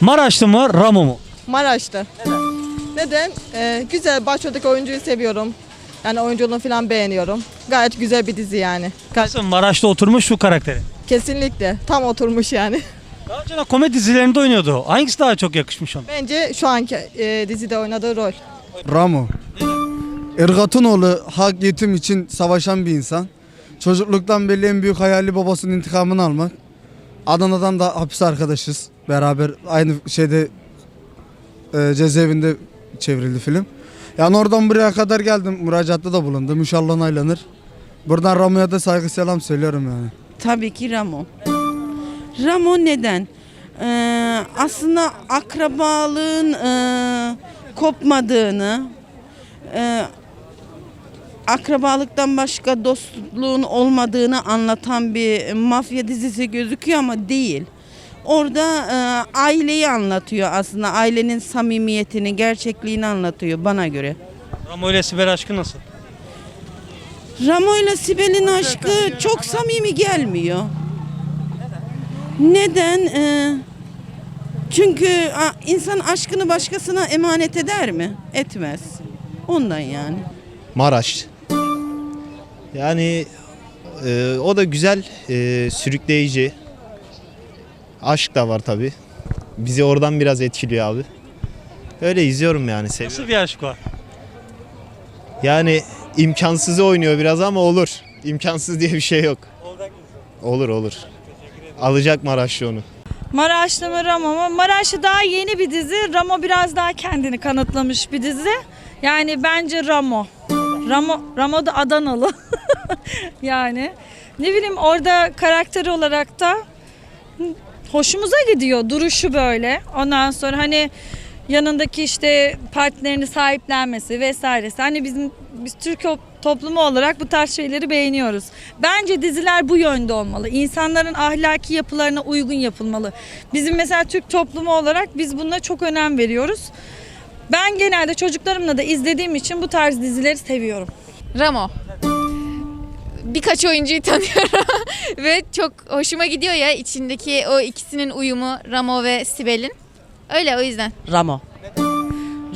Maraşlı mı Ramo mu? Maraş'ta. Neden? Ee, güzel. Başroldeki oyuncuyu seviyorum. Yani oyunculuğunu falan beğeniyorum. Gayet güzel bir dizi yani. Nasıl Maraş'ta oturmuş bu karakteri? Kesinlikle. Tam oturmuş yani. Daha önce de komedi dizilerinde oynuyordu. Hangisi daha çok yakışmış ona? Bence şu anki e, dizide oynadığı rol. Ramo. Ergatunoğlu hak yetim için savaşan bir insan. Çocukluktan beri en büyük hayali babasının intikamını almak. Adana'dan da hapis arkadaşız. Beraber aynı şeyde e, cezaevinde çevrildi film. Yani oradan buraya kadar geldim. Müracaatta da bulundum. İnşallah onaylanır. Buradan Ramo'ya da saygı selam söylüyorum yani. Tabii ki Ramo. Ramo neden? Ee, aslında akrabalığın e, kopmadığını, e, akrabalıktan başka dostluğun olmadığını anlatan bir mafya dizisi gözüküyor ama değil. Orada e, aileyi anlatıyor aslında. Ailenin samimiyetini, gerçekliğini anlatıyor bana göre. Ramo ile Sibel aşkı nasıl? Ramo ile Sibel'in aşkı çok samimi gelmiyor. Neden? Ee, çünkü a, insan aşkını başkasına emanet eder mi? Etmez. Ondan yani. Maraş. Yani e, o da güzel, e, sürükleyici. Aşk da var tabi. Bizi oradan biraz etkiliyor abi. Öyle izliyorum yani seviyorum. Nasıl bir aşk var? Yani imkansızı oynuyor biraz ama olur. İmkansız diye bir şey yok. Olur olur. Alacak Maraşlı onu. Maraşlı mı Ramo mu? Maraşlı daha yeni bir dizi. Ramo biraz daha kendini kanıtlamış bir dizi. Yani bence Ramo. Ramo, Ramo da Adanalı. yani ne bileyim orada karakter olarak da hoşumuza gidiyor duruşu böyle. Ondan sonra hani yanındaki işte partnerini sahiplenmesi vesairesi. Hani bizim biz Türk toplumu olarak bu tarz şeyleri beğeniyoruz. Bence diziler bu yönde olmalı. İnsanların ahlaki yapılarına uygun yapılmalı. Bizim mesela Türk toplumu olarak biz buna çok önem veriyoruz. Ben genelde çocuklarımla da izlediğim için bu tarz dizileri seviyorum. Ramo. Birkaç oyuncuyu tanıyorum ve çok hoşuma gidiyor ya içindeki o ikisinin uyumu Ramo ve Sibel'in. Öyle o yüzden. Ramo.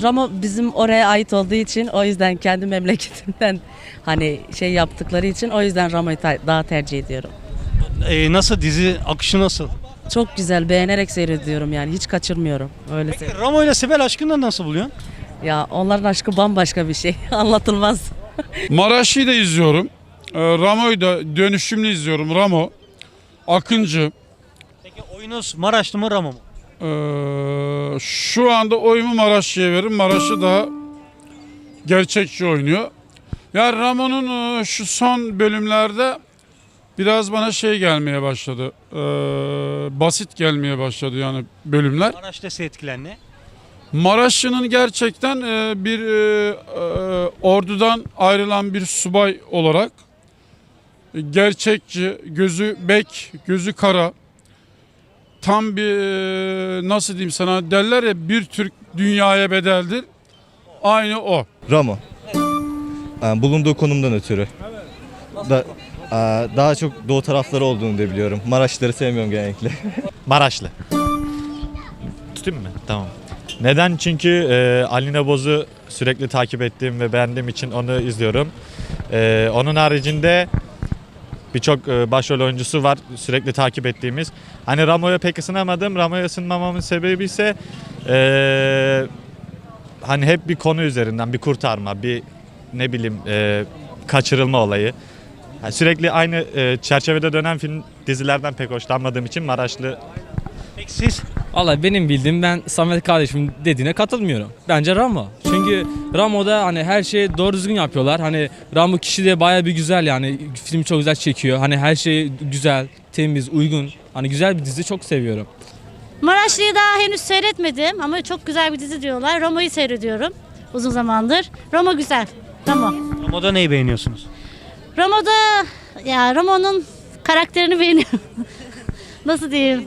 Ramo bizim oraya ait olduğu için o yüzden kendi memleketimden hani şey yaptıkları için o yüzden Ramo'yu daha tercih ediyorum. Ee, nasıl dizi akışı nasıl? Çok güzel beğenerek seyrediyorum yani hiç kaçırmıyorum. Öyle Peki Ramo ile Sibel aşkını nasıl buluyorsun? Ya onların aşkı bambaşka bir şey anlatılmaz. Maraş'ı da izliyorum. Ee, Ramo'yu da dönüşümlü izliyorum. Ramo, Akıncı. Peki oyunuz Maraşlı mı Ramo mu? Ee, şu anda oyumu Maraş'ıya veririm. Maraş'ı daha gerçekçi oynuyor. Ya Ramo'nun e, şu son bölümlerde biraz bana şey gelmeye başladı. Ee, basit gelmeye başladı yani bölümler. Maraş dese etkilen ne? Maraşlı'nın gerçekten e, bir e, e, ordudan ayrılan bir subay olarak gerçekçi, gözü bek, gözü kara, tam bir e, nasıl diyeyim sana derler ya bir Türk dünyaya bedeldir. Aynı o. Ramo. Yani bulunduğu konumdan ötürü. Da, Aa, daha çok doğu tarafları olduğunu da biliyorum. Maraşları sevmiyorum genellikle. Maraşlı. Tutayım mı? Tamam. Neden? Çünkü e, Alina Boz'u sürekli takip ettiğim ve beğendiğim için onu izliyorum. E, onun haricinde birçok e, başrol oyuncusu var sürekli takip ettiğimiz. Hani Ramo'ya pek ısınamadım. Ramo'ya ısınmamamın sebebi ise e, hani hep bir konu üzerinden bir kurtarma, bir ne bileyim e, kaçırılma olayı. Yani sürekli aynı e, çerçevede dönen film dizilerden pek hoşlanmadığım için Maraşlı Peki siz? Valla benim bildiğim ben Samet kardeşim dediğine katılmıyorum. Bence Ramo. Çünkü Ramo'da hani her şeyi doğru düzgün yapıyorlar. Hani Ramo kişi de baya bir güzel yani film çok güzel çekiyor. Hani her şey güzel, temiz, uygun. Hani güzel bir dizi çok seviyorum. Maraşlı'yı daha henüz seyretmedim ama çok güzel bir dizi diyorlar. Romo'yu seyrediyorum uzun zamandır. Romo güzel. Romo. Ramo'da neyi beğeniyorsunuz? Romo'da ya Romo'nun karakterini beğeniyorum. Nasıl diyeyim?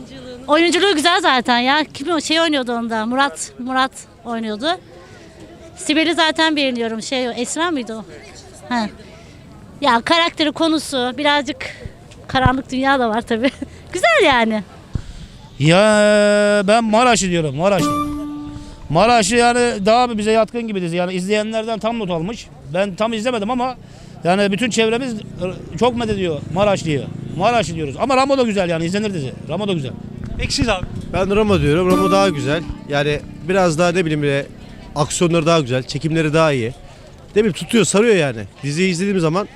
Oyunculuğu güzel zaten ya. Kim o şey oynuyordu onda? Murat Murat oynuyordu. Sibel'i zaten beğeniyorum. Şey o, Esra mıydı o? Ha. Ya karakteri konusu birazcık karanlık dünya da var tabii. güzel yani. Ya ben Maraş'ı diyorum Maraş'ı. Maraş'ı yani daha bize yatkın gibi dizi. Yani izleyenlerden tam not almış. Ben tam izlemedim ama yani bütün çevremiz çok medediyor Maraşlı'yı. Maraşlı diyoruz. Ama Ramo da güzel yani izlenir dizi. Ramo da güzel. Peki siz abi? Ben Ramo diyorum. Ramo daha güzel. Yani biraz daha ne bileyim böyle aksiyonları daha güzel, çekimleri daha iyi. Ne bileyim tutuyor, sarıyor yani. Diziyi izlediğim zaman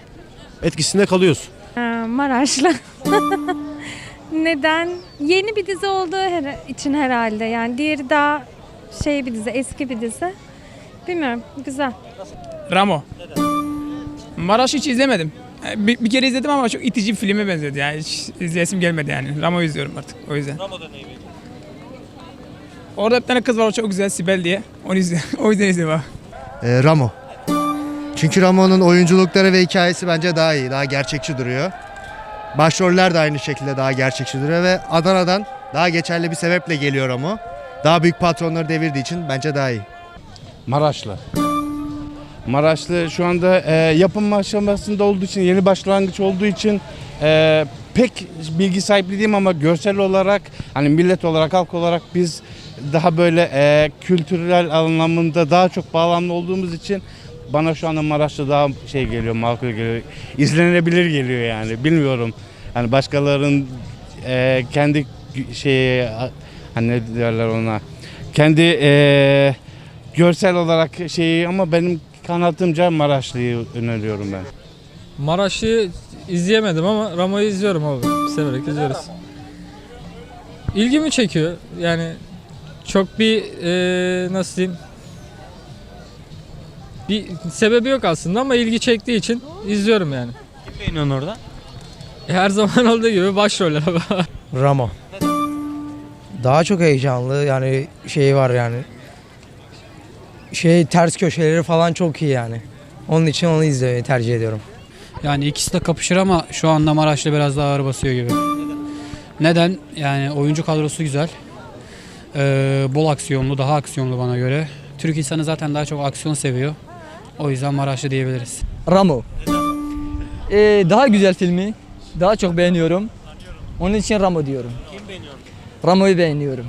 etkisinde kalıyorsun. Maraşlı. Neden? Yeni bir dizi olduğu her- için herhalde. Yani diğeri daha şey bir dizi, eski bir dizi. Bilmiyorum, güzel. Ramo. Maraş hiç izlemedim. Bir, bir kere izledim ama çok itici bir filme benziyordu yani hiç izleyesim gelmedi yani. Ramo izliyorum artık o yüzden. Ramo'da neyi Orada bir tane kız var o çok güzel Sibel diye. Onu izle. o yüzden izliyorum abi. Ee, Ramo. Çünkü Ramo'nun oyunculukları ve hikayesi bence daha iyi, daha gerçekçi duruyor. Başroller de aynı şekilde daha gerçekçi duruyor ve Adana'dan daha geçerli bir sebeple geliyor Ramo. Daha büyük patronları devirdiği için bence daha iyi. Maraşlı. Maraşlı şu anda e, yapım aşamasında olduğu için, yeni başlangıç olduğu için e, pek bilgi sahibi değilim ama görsel olarak, hani millet olarak, halk olarak biz daha böyle e, kültürel anlamında daha çok bağlamlı olduğumuz için bana şu anda Maraşlı daha şey geliyor, makul geliyor. İzlenebilir geliyor yani, bilmiyorum. Hani başkalarının e, kendi şeyi, hani ne derler ona, kendi e, görsel olarak şeyi ama benim kanatımca Maraşlı'yı öneriyorum ben. Maraş'ı izleyemedim ama Ramo'yu izliyorum abi. Severek izliyoruz. İlgimi çekiyor. Yani çok bir eee, nasıl diyeyim bir sebebi yok aslında ama ilgi çektiği için izliyorum yani. Kim beğeniyorsun orada? Her zaman olduğu gibi başroller abi. Ramo. Daha çok heyecanlı yani şey var yani. Şey ters köşeleri falan çok iyi yani. Onun için onu izlemeyi tercih ediyorum. Yani ikisi de kapışır ama şu anda Maraşlı biraz daha ağır basıyor gibi. Neden? Yani oyuncu kadrosu güzel. Ee, bol aksiyonlu, daha aksiyonlu bana göre. Türk insanı zaten daha çok aksiyon seviyor. O yüzden Maraşlı diyebiliriz. Ramo. Ee, daha güzel filmi. Daha çok beğeniyorum. Onun için Ramo diyorum. Kim beğeniyorsun? Ramo'yu beğeniyorum.